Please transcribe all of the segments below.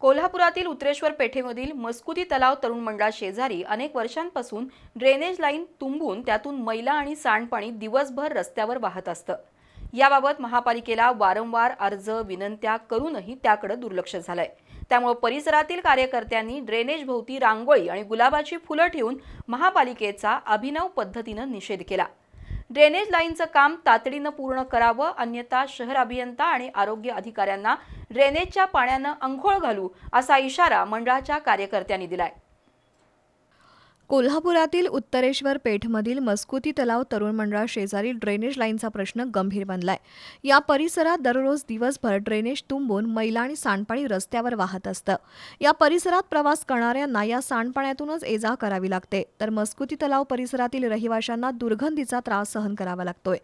कोल्हापुरातील उत्रेश्वर पेठेमधील मस्कुती तलाव तरुण मंडळा शेजारी अनेक वर्षांपासून ड्रेनेज लाईन तुंबून त्यातून मैला आणि सांडपाणी दिवसभर रस्त्यावर वाहत असतं. याबाबत महापालिकेला वारंवार अर्ज विनंत्या करूनही त्याकडे दुर्लक्ष झालंय. त्यामुळे परिसरातील कार्यकर्त्यांनी ड्रेनेज भोवती रांगोळी आणि गुलाबाची फुलं ठेवून महापालिकेचा अभिनव पद्धतीनं निषेध केला. ड्रेनेज लाईनचं काम तातडीनं पूर्ण करावं अन्यथा शहर अभियंता आणि आरोग्य अधिकाऱ्यांना ड्रेनेजच्या पाण्यानं अंघोळ घालू असा इशारा मंडळाच्या कार्यकर्त्यांनी दिलाय. कोल्हापुरातील उत्तरेश्वर पेठमधील मस्कुती तलाव तरुण मंडळा शेजारी ड्रेनेज लाईनचा प्रश्न गंभीर बनलाय. या परिसरात दररोज दिवसभर ड्रेनेज तुंबून मैला आणि सांडपाणी रस्त्यावर वाहत असतं. या परिसरात प्रवास करणाऱ्यांना या सांडपाण्यातूनच ये जा करावी लागते. तर मस्कुती तलाव परिसरातील रहिवाशांना दुर्गंधीचा त्रास सहन करावा लागतोय.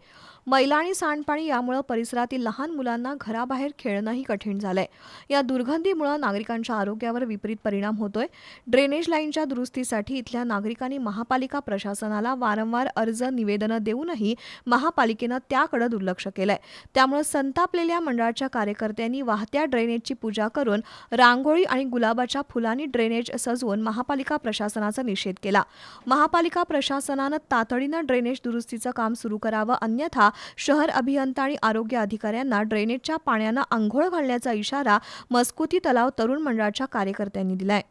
मैला आणि सांडपाणी यामुळे परिसरातील लहान मुलांना घराबाहेर खेळणंही कठीण झालंय. या दुर्गंधीमुळे नागरिकांच्या आरोग्यावर विपरीत परिणाम होतोय. ड्रेनेज लाईनच्या दुरुस्तीसाठी इथल्या नागरिकांनी महापालिका प्रशासनाला वारंवार अर्ज निवेदनं देऊनही महापालिकेनं त्याकडे दुर्लक्ष केलंय. त्यामुळे संतापलेल्या मंडळाच्या कार्यकर्त्यांनी वाहत्या ड्रेनेजची पूजा करून रांगोळी आणि गुलाबाच्या फुलांनी ड्रेनेज सजवून महापालिका प्रशासनाचा निषेध केला. महापालिका प्रशासनानं तातडीनं ड्रेनेज दुरुस्तीचं काम सुरू करावं अन्यथा शहर अभियंता आणि आरोग्य अधिकाऱ्यांना ड्रेनेजच्या पाण्यानं आंघोळ घालण्याचा इशारा मस्कुती तलाव तरुण मंडळाच्या कार्यकर्त्यांनी दिलाय.